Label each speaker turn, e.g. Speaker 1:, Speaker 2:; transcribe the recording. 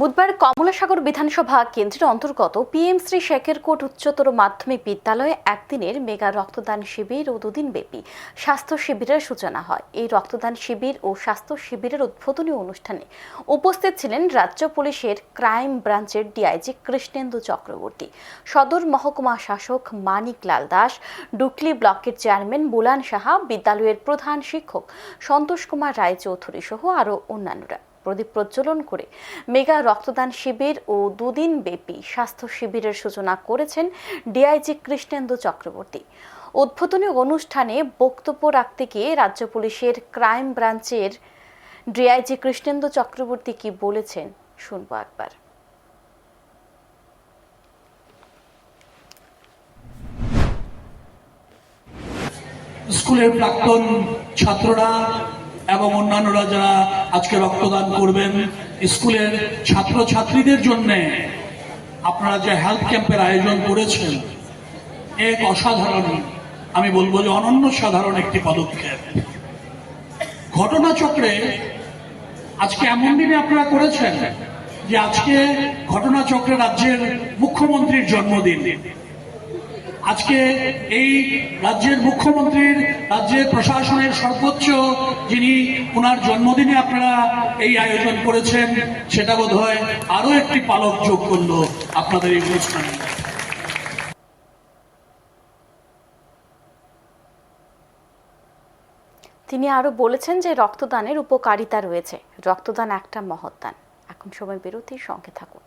Speaker 1: বুধবার কমলাসাগর বিধানসভা কেন্দ্রের অন্তর্গত পিএমশ্রী শেখেরকোট উচ্চতর মাধ্যমিক বিদ্যালয়ে একদিনের মেগা রক্তদান শিবির ও দুদিন ব্যাপী স্বাস্থ্য শিবিরের সূচনা হয়। এই রক্তদান শিবির ও স্বাস্থ্য শিবিরের উদ্বোধনী অনুষ্ঠানে উপস্থিত ছিলেন রাজ্য পুলিশের ক্রাইম ব্রাঞ্চের ডিআইজি কৃষ্ণেন্দু চক্রবর্তী, সদর মহকুমা শাসক মানিক লাল দাস, ডুকলি ব্লকের চেয়ারম্যান বুলান সাহা, বিদ্যালয়ের প্রধান শিক্ষক সন্তোষ কুমার রায়চৌধুরী সহ আরও অন্যান্যরা। প্রদীপ প্রজ্বলন করে মেগা রক্তদান শিবির ও দুদিন ব্যাপী স্বাস্থ্য শিবিরের সূচনা করেছেন ডিআইজি কৃষ্ণেন্দু চক্রবর্তী। উদ্বোধনী অনুষ্ঠানে বক্তব্য রাখতে গিয়ে রাজ্য পুলিশের ক্রাইম ব্রাঞ্চের ডিআইজি কৃষ্ণেন্দু চক্রবর্তী কি বলেছেন শুনব একবার।
Speaker 2: স্কুলের প্রাক্তন ছাত্ররা এবং অন্যান্যরা যারা আজকে রক্তদান করবেন, স্কুলের ছাত্র ছাত্রীদের জন্য আপনারা যে হেলথ ক্যাম্পের আয়োজন করেছেন, এক অসাধারণ, আমি বলব যে অনন্য সাধারণ একটি পদক্ষেপ। ঘটনাচক্রে আজকে এমন দিনে আপনারা করেছেন যে আজকে ঘটনাচক্রে রাজ্যের মুখ্যমন্ত্রীর জন্মদিন। আজকে এই রাজ্যের মুখ্যমন্ত্রীর, রাজ্যের প্রশাসনের সর্বোচ্চ যিনি ওনার জন্মদিনে আপনারা এই আয়োজন করেছেন, সেটা বোধ হয় আরও একটি পালক যোগ করল আপনাদের এই অনুষ্ঠানে।
Speaker 1: তিনি আরও বলেছেন যে রক্তদানের উপকারিতা রয়েছে। রক্তদান একটা মহৎ দান। এখন সময় বিরতির সঙ্গে থাকুন।